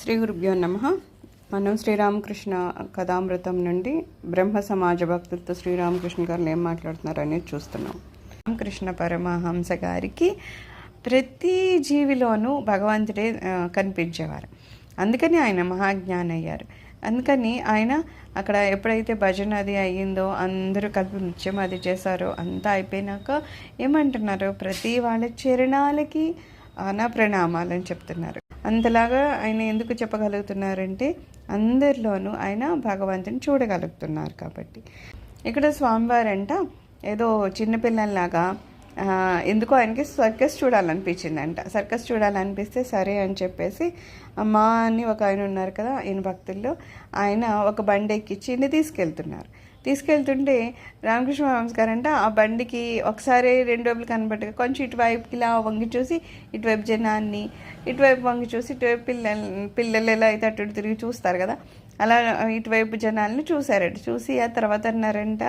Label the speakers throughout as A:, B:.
A: శ్రీ గురుభ్యో నమ. మనం శ్రీరామకృష్ణ కథామృతం నుండి బ్రహ్మ సమాజ భక్తులతో శ్రీరామకృష్ణ గారు ఏం మాట్లాడుతున్నారు అనేది చూస్తున్నాం. రామకృష్ణ పరమహంస గారికి ప్రతి జీవిలోనూ భగవంతుడే కనిపించేవారు. అందుకని ఆయన మహాజ్ఞాని అయ్యారు అందుకని ఆయన అక్కడ ఎప్పుడైతే భజన అది అయ్యిందో అందరూ కలిపి నృత్యం అది చేశారో అంతా అయిపోయినాక ఏమంటున్నారు? ప్రతి వాళ్ళ చరణాలకి నా ప్రణామాలు అని చెప్తున్నారు. అంతలాగా ఆయన ఎందుకు చెప్పగలుగుతున్నారంటే అందరిలోనూ ఆయన భగవంతుని చూడగలుగుతున్నారు కాబట్టి. ఇక్కడ స్వామివారంట ఏదో చిన్నపిల్లల్లాగా ఎందుకో ఆయనకి సర్కస్ చూడాలనిపించిందంట. సర్కస్ చూడాలనిపిస్తే సరే అని చెప్పేసి అమ్మా అని ఒక ఆయన ఉన్నారు కదా ఈయన భక్తుల్లో ఆయన ఒక బండి ఎక్కించి ఈయన్ని తీసుకెళ్తున్నారు. తీసుకెళ్తుంటే రామకృష్ణ పరమహంస గారంట ఆ బండికి ఒకసారి రెండు వైపులు కనబడగా కొంచెం ఇటువైపు ఇలా వంగి చూసి ఇటువైపు జనాన్ని ఇటువైపు వంగి చూసి ఇటువైపు పిల్లలు పిల్లలు ఎలా అయితే అటు ఇటు తిరిగి చూస్తారు కదా అలా ఇటువైపు జనాల్ని చూశారట. చూసి ఆ తర్వాత అన్నారంట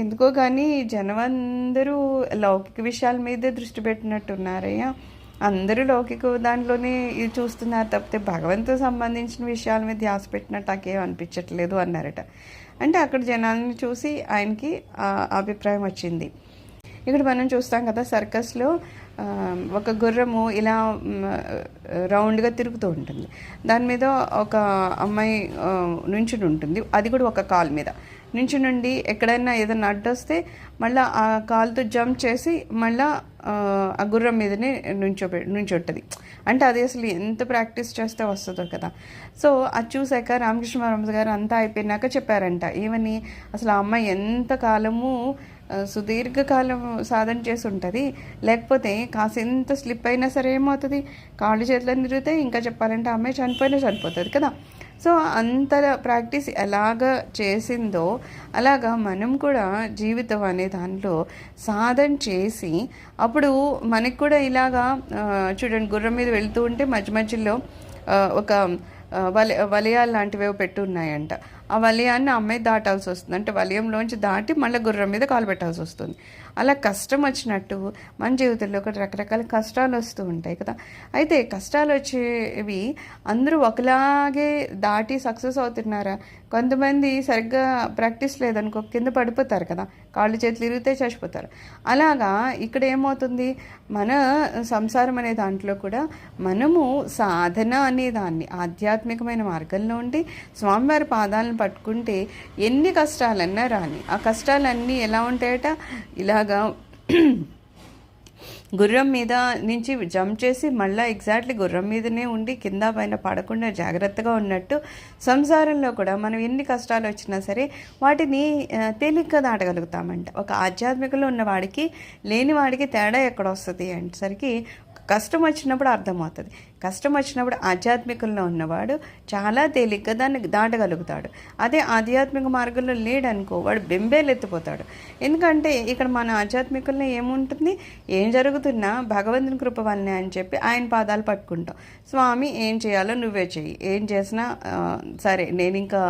A: ఎందుకో కానీ జనం అందరూ లౌకిక విషయాల మీదే దృష్టి పెట్టినట్టున్నారయ్యా. అందరూ లౌకిక దాంట్లోనే ఇది చూస్తున్నారు తప్పితే భగవంతుకు సంబంధించిన విషయాల మీద ధ్యాస పెట్టినట్టు నాకేం అనిపించట్లేదు అన్నారట. అంటే అక్కడ జనాల్ని చూసి ఆయనకి అభిప్రాయం వచ్చింది. ఇక్కడ మనం చూస్తాం కదా సర్కస్లో ఒక గుర్రము ఇలా రౌండ్గా తిరుగుతూ ఉంటుంది. దాని మీద ఒక అమ్మాయి నుంచుని ఉంటుంది. అది కూడా ఒక కాల్ మీద. నుంచుని ఎక్కడైనా ఏదైనా అడ్డొస్తే మళ్ళీ ఆ కాలుతో జంప్ చేసి మళ్ళీ ఆ గుర్రం మీదనే నుంచోబె నుంచొట్టది అంటే అది అసలు ఎంత ప్రాక్టీస్ చేస్తే వస్తుందో కదా. సో అది చూశాక రామకృష్ణ పరమహంస గారు అంతా అయిపోయినాక చెప్పారంట. ఏమని? అసలు ఆ అమ్మాయి ఎంత కాలము సుదీర్ఘకాలం సాధన చేసి ఉంటుంది. లేకపోతే కాసింత స్లిప్ అయినా సరే ఏమవుతుంది? కాళ్ళు చేతులు తిరిగితే ఇంకా చెప్పాలంటే అమ్మాయి చనిపోయినా చనిపోతుంది కదా. సో అంత ప్రాక్టీస్ ఎలాగ చేసిందో అలాగా మనం కూడా జీవితం అనే దాంట్లో సాధన చేసి అప్పుడు మనకి కూడా ఇలాగా చూడండి గుర్రం మీద వెళ్తూ ఉంటే మధ్య మధ్యలో ఒక వల వలయాలు లాంటివి పెట్టున్నాయంట పెట్టి ఉన్నాయంట. ఆ వలయాన్ని ఆ అమ్మాయి దాటాల్సి వస్తుంది. అంటే వలయంలోంచి దాటి మళ్ళీ గుర్రం మీద కాలు పెట్టాల్సి వస్తుంది. అలా కష్టం వచ్చినట్టు మన జీవితంలో కూడా రకరకాల కష్టాలు వస్తూ ఉంటాయి కదా. అయితే కష్టాలు వచ్చేవి అందరూ ఒకలాగే దాటి సక్సెస్ అవుతున్నారా? కొంతమంది సరిగ్గా ప్రాక్టీస్ లేదనుకో కింద పడిపోతారు కదా. కాళ్ళు చేతులు ఇరిగితే చచ్చిపోతారు. అలాగా ఇక్కడ ఏమవుతుంది? మన సంసారం అనే దాంట్లో కూడా మనము సాధన అనే దాన్ని ఆధ్యాత్మికమైన మార్గంలో ఉండి స్వామివారి పాదాలను పట్టుకుంటే ఎన్ని కష్టాలన్నా రాని. ఆ కష్టాలన్నీ ఎలా ఉంటాయట? ఇలాగా గుర్రం మీద నుంచి జంప్ చేసి మళ్ళీ ఎగ్జాక్ట్లీ గుర్రం మీదనే ఉండి కింద పైన పడకుండా జాగ్రత్తగా ఉన్నట్టు సంసారంలో కూడా మనం ఎన్ని కష్టాలు వచ్చినా సరే వాటిని తేలిగ్గా దాటగలుగుతామంట. ఒక ఆధ్యాత్మికలో ఉన్న వాడికి లేని వాడికి తేడా ఎక్కడ వస్తుంది అంటేసరికి కష్టం వచ్చినప్పుడు అర్థమవుతుంది. కష్టం వచ్చినప్పుడు ఆధ్యాత్మికంలో ఉన్నవాడు చాలా తేలిగ్గా దాన్ని దాటగలుగుతాడు. అదే ఆధ్యాత్మిక మార్గంలో లేడనుకో వాడు బెంబేలెత్తిపోతాడు. ఎందుకంటే ఇక్కడ మన ఆధ్యాత్మికంలో ఏముంటుంది? ఏం జరుగుతున్నా భగవంతుని కృప వల్లనే అని చెప్పి ఆయన పాదాలు పట్టుకుంటాం. స్వామి ఏం చేయాలో నువ్వే చెయ్యి. ఏం చేసినా సరే నేను ఇంకా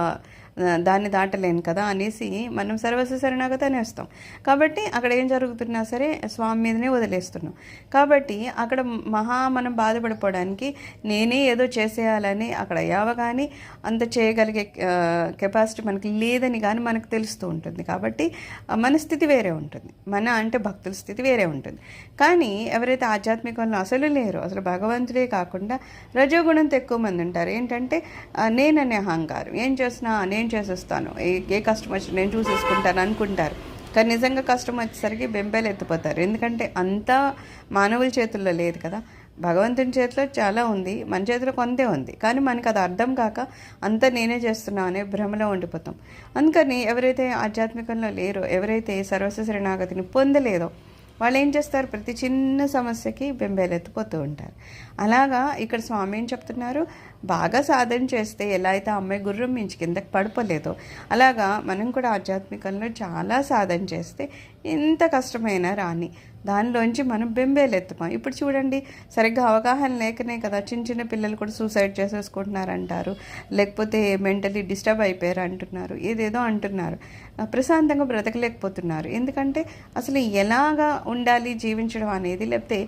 A: దాన్ని దాటలేను కదా అనేసి మనం సర్వస్వ శరణాగతి అనేస్తాం కాబట్టి అక్కడ ఏం జరుగుతున్నా సరే స్వామి మీదనే వదిలేస్తున్నాం. కాబట్టి అక్కడ మహా మనం బాధపడిపోవడానికి నేనే ఏదో చేసేయాలని అక్కడ అయ్యావ కానీ అంత చేయగలిగే కెపాసిటీ మనకి లేదని కానీ మనకు తెలుస్తూ ఉంటుంది. కాబట్టి మన స్థితి వేరే ఉంటుంది. మన అంటే భక్తుల స్థితి వేరే ఉంటుంది. కానీ ఎవరైతే ఆధ్యాత్మికంలో అసలు లేరు అసలు భగవంతుడే కాకుండా రజోగుణంతో ఎక్కువ మంది ఉంటారు. ఏంటంటే నేననే అహంకారం. ఏం చేసినా నేను చేసేస్తాను. ఏ ఏ కష్టం వచ్చినా నేను చూసేసుకుంటాను అనుకుంటారు. కానీ నిజంగా కష్టం వచ్చేసరికి బెంబేలు ఎత్తిపోతారు. ఎందుకంటే అంతా మానవుల చేతుల్లో లేదు కదా. భగవంతుని చేతిలో చాలా ఉంది. మన చేతిలో కొంతే ఉంది. కానీ మనకు అది అర్థం కాక అంతా నేనే చేస్తున్నా అనే భ్రమలో ఉండిపోతాం. అందుకని ఎవరైతే ఆధ్యాత్మికంలో లేరో ఎవరైతే సర్వస్వ శరణాగతిని పొందలేదో వాళ్ళు ఏం చేస్తారు? ప్రతి చిన్న సమస్యకి బెంబేలెత్తిపోతూ ఉంటారు. అలాగా ఇక్కడ స్వామి ఏం చెప్తున్నారు? బాగా సాధన చేస్తే ఎలా అయితే అమ్మాయి గుర్రం మించి కిందకి పడిపోలేదో అలాగా మనం కూడా ఆధ్యాత్మికంలో చాలా సాధన చేస్తే ఎంత కష్టమైనా రాని దానిలోంచి మనం బెంబేలెత్తుతాం ఇప్పుడు చూడండి సరిగ్గా అవగాహన లేకనే కదా చిన్న చిన్న పిల్లలు కూడా సూసైడ్ చేసేసుకుంటున్నారు అంటారు లేకపోతే మెంటలీ డిస్టర్బ్ అయిపోయారు అంటున్నారు ఏదేదో అంటున్నారు ప్రశాంతంగా బ్రతకలేకపోతున్నారు. ఎందుకంటే అసలు ఎలాగా ఉండాలి జీవించడం అనేది లేకపోతే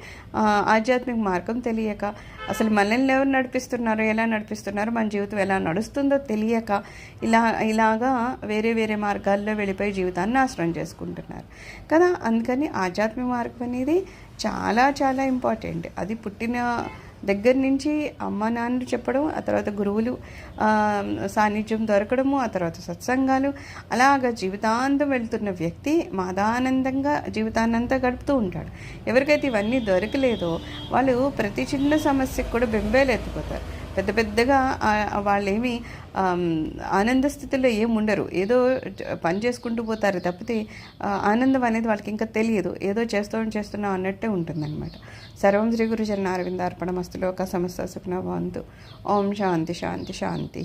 A: ఆధ్యాత్మిక మార్గం తెలియక అసలు మనల్ని ఎవరు నడిపిస్తున్నారు ఎలా నడిపిస్తున్నారు మన జీవితం ఎలా నడుస్తుందో తెలియక ఇలా ఇలాగా వేరే వేరే మార్గాల్లో వెళ్ళిపోయి జీవితాన్ని నాశనం చేసుకుంటున్నారు. కదా అందుకని ఆధ్యాత్మిక మార్గం అనేది చాలా చాలా ఇంపార్టెంట్. అది పుట్టిన దగ్గర నుంచి అమ్మ నాన్నలు చెప్పడం ఆ తర్వాత గురువులు సాన్నిధ్యం దొరకడము ఆ తర్వాత సత్సంగాలు అలాగ జీవితాంతం వెళ్తున్న వ్యక్తి మాదానందంగా జీవితాన్నంతా గడుపుతూ ఉంటాడు. ఎవరికైతే ఇవన్నీ దొరకలేదో వాళ్ళు ప్రతి చిన్న సమస్యకు కూడా బెంబేలు ఎత్తిపోతారు పెద్ద పెద్దగా వాళ్ళేమి ఆనంద స్థితిలో ఏముండరు. ఉండరు ఏదో పని చేసుకుంటూ పోతారు తప్పితే ఆనందం అనేది వాళ్ళకి ఇంకా తెలియదు. ఏదో చేస్తూ చేస్తున్నాం అన్నట్టే ఉంటుందన్నమాట. సర్వం శ్రీ గురు చరణారవిందార్పణ మస్తులోక సమస్త సుఖన ఓం శాంతి శాంతి శాంతి.